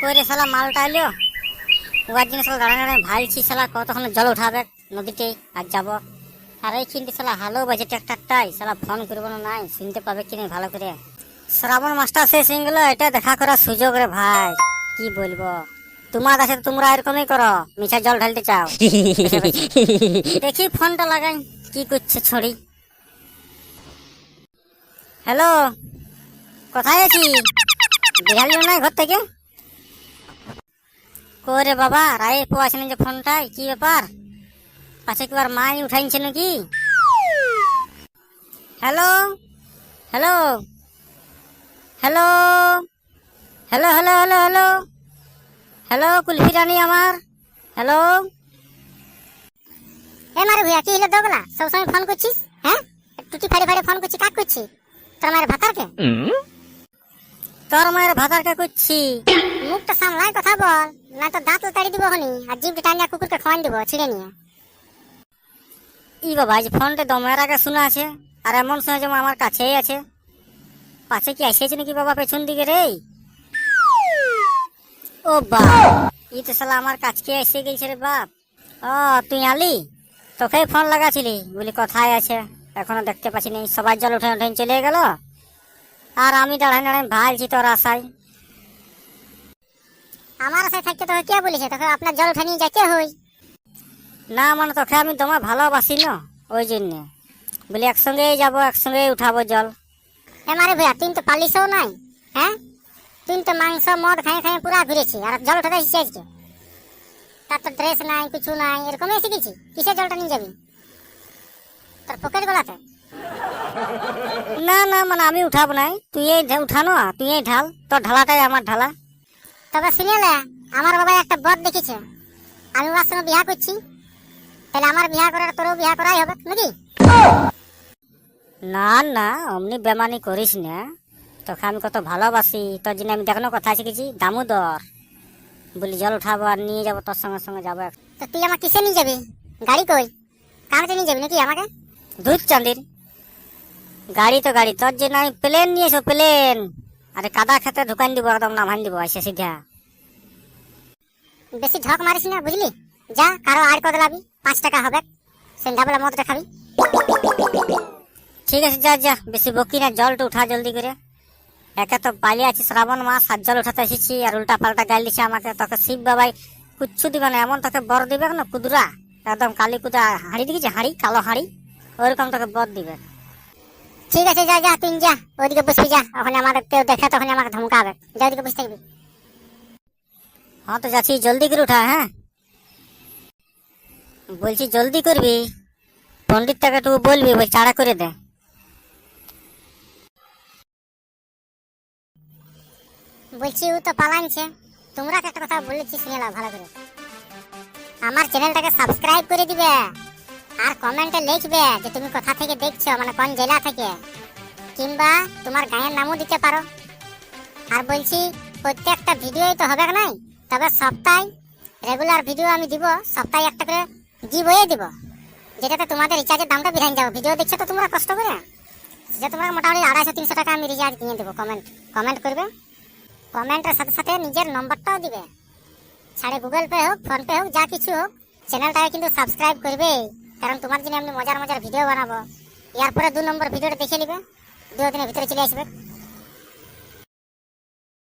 করে শালা, মালটা এলো। ওয়ার জন্য শালা দাঁড়ায় দাঁড়ায় ভাইছি শালা কতক্ষণ জল উঠাবে নদীতে আর যাব। আর এই কিন্তু শালা, হালো বাজে ট্রাক্টারটাই শালা ফোন করব না, নাই, শুনতে পাবে কি নাই ভালো করে। শ্রাবণ মাসটা শেষ হয়ে এটা দেখা করার সুযোগ রে ভাই। কি বলব? তোমার কাছে তোমরা এরকমই করো মিছা জল ঢালতে চাও। দেখি ফোনটা লাগাই, কি করছে ছড়ি। হ্যালো, কোথায় আছি বিহালি না ঘর থেকে? করে বাবা রায়ে পো আসেনি যে ফোনটাই কি ব্যাপার? পাশে কি আর মাই উঠাইছে নাকি? Hello? Hello? Hello? Hello hello hello hello? Hello Kulfi Rani আমার? হ্যালো? এ মারে ভুয়া কি হলো দোগলা? সবসময় ফোন করছিস? হ্যাঁ? টুটি ফাড়ে ফাড়ে ফোন করছি কাক করছি তোর মায়ের ভাতারকে তোর মায়ের ভাতারকে করছি? মুখটা সামলাই কথা বল। না তো দাঁত তাড়ি দিব হনি, আর জিভটা টানিয়া কুকুরকে খাওয়ান দিব, ছিঁড়ে নিয়ে। ই বাবা আজ ফোনটা দমের আগে শোনা আছে, আর এমন শোনা যেমন আমার কাছেই আছে। পাশে কি এসেছে নাকি বাবা পেছন দিকে রে? ও বাপ ই তো শালা আমার কাছকে এসে গেছে রে বাপ। ও, তুই আলি? তোকে ফোন লাগাছিলি, বলি কোথায় আছে। এখনও দেখতে পাচ্ছি সবাই জল উঠে উঠে চলে গেল। আর আমি দাঁড়াই দাঁড়াই ভালছি তোর আশায়। আমার আশায় থাকতে তোকে কে বলেছে? তোকে আপনার জল উঠে নিয়ে যাইতে হই। না মানে তোকে আমি তোমার ভালোবাসি না ওই জন্য। বলি একসঙ্গে যাব একসঙ্গে উঠাবো জল। এমারে ভাইয়া তুই তো পালিসও নাই হ্যাঁ? তুই তো মাংস মদ খাই খাই পুরা ঘুরেছি আর জল এসেছি আজকে। তার তো ড্রেস নাই কিছু নাই এরকমই গেছি কিসের জলটা নিয়ে যাবি? তোর পকেট গলাতে? না না মানে আমি উঠাবো নাই। তুই এই উঠানো তুই এই ঢাল তোর ঢালাটাই আমার ঢালা। তবে শুনেলে আমার বাবা একটা বদ দেখেছে। আমি ওর সঙ্গে বিয়া করছি। তাহলে আমার বিয়া করার তোরও বিয়া করাই হবে নাকি? না না অমনি বেমানি করিস না। তোকে আমি কত ভালোবাসি তোর জন্য আমি দেখানো কথা শিখেছি। দামোদর বলি জল উঠাবো আর নিয়ে যাব তোর সঙ্গে সঙ্গে যাব তো তুই আমার কিসে নিয়ে যাবি? গাড়ি কই? কারতে নিয়ে যাবি নাকি আমাকে? দুধ চাঁদির গাড়ি তো গাড়ি তোর জন্য আমি প্লেন নিয়ে এসো প্লেন। আরে কাদা খেতে ঢুকান দিব, একদম নামান দিব এসে সিধা। বেশি ঝক মারিস না, বুঝলি? যা, কারও আর কত লাবি পাঁচ টাকা হবে। সন্ধ্যাবেলা মদটা খাবি। ঠিক আছে, যা যা, বেশি বকি না জলটা উঠা জলদি করে। একে তো পালিয়ে আছি, শ্রাবণ মাস আর জল উঠাতে এসেছি, আর উল্টা পাল্টা গাল দিচ্ছে আমাকে। তোকে শিব বাবাই কুচ্ছু দিবে না, এমন তোকে বর দিবে না কুদরা। একদম কালী কুদা হাঁড়ি দিকেছি হাঁড়ি, কালো হাঁড়ি। ওরকম তোকে বর দিবে। ঠিক আছে যা যা তুই যা। ওইদিকে বসবি যা। ওখানে আমাদের কেউ দেখে তখন আমাকে ধমকাবে। যা ওইদিকে বসে থাকবি। হ্যাঁ তো যাচ্ছি। জলদি করে উঠা হ্যাঁ? বলছি জলদি করবি? পণ্ডিত তাকে একটু বলবি বল চাড়া করে দে। বলছি ও তো পালানছে তোমরা একটা কথা বলেছি শুনে ভালো করে। আমার চ্যানেলটাকে সাবস্ক্রাইব করে দিবে। আর কমেন্টে লিখবে যে তুমি কোথা থেকে দেখছ মানে কোন জেলা থেকে। কিংবা তোমার গায়ের নামও দিতে পারো। আর বলছি, প্রত্যেকটা ভিডিওই তো হবে নাই? তবে সপ্তাহে রেগুলার ভিডিও আমি দিব, সপ্তাহে একটা করে গিভওয়ে দিব। যেটাতে তোমাদের রিচার্জের দামটা বেড়ে যাবে। ভিডিও দেখছ তো তোমরা কষ্ট করে? যে তোমরা মোটামুটি আড়াইশো, তিনশো টাকা আমি রিচার্জ কিনে দেবো। কমেন্ট কমেন্ট করবে। কমেন্টের সাথে সাথে নিজের নম্বরটাও দিবে। ছাড়ে গুগল পে হোক ফোনপে হোক, যা কিছু হোক চ্যানেলটাকে কিন্তু সাবস্ক্রাইব করবে কারণ তোমার জন্য আমি মজার মজার ভিডিও বানাবো। এরপরে দু নম্বর ভিডিওটা দেখে নিবে। দু দিনের ভিতরে চলে আসবে।